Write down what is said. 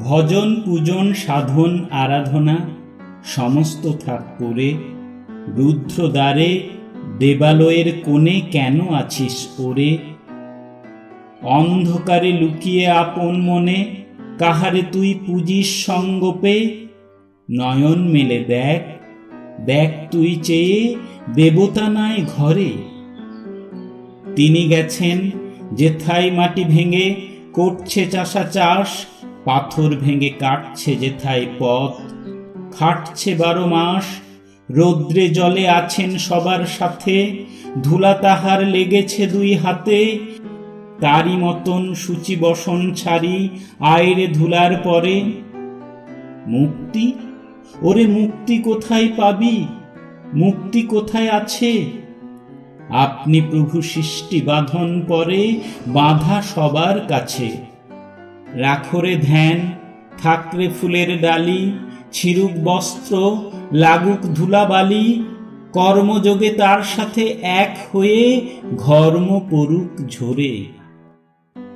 ভজন, পূজন, সাধন, আরাধনা সমস্ত থাক করে। রুদ্রদ্বারে, দেবালয়ের কোণে কেন আছিস ওরে? অন্ধকারে লুকিয়ে আপন মনে কাহারে তুই পুজিস সঙ্গপে নয়ন মেলে দেখ দেখ তুই চেয়ে দেবতা নাই ঘরে। তিনি গেছেন, যেথায় মাটি ভেঙে, করছে চাষা চাষ পাথর ভেঙে কাটছে যেথায় পথ। খাটছে বারো মাস, রৌদ্রে জলে আছেন সবার সাথে। ধুলা তাহার লেগেছে দুই হাতে। তারই মতন সূচি বসন ছাড়ি আয়রে ধুলার পরে। মুক্তি? ওরে মুক্তি কোথায় পাবি? মুক্তি কোথায় আছে? আপনি প্রভু সৃষ্টি বাঁধন পরে, বাঁধা সবার কাছে। রাখরে ধ্যান, থাকরে ফুলের ডালি, ছিরুক বস্ত্র, লাগুক ধুলাবালি, কর্মযোগে তার সাথে এক হয়ে ঘর্ম পড়ুক ঝরে।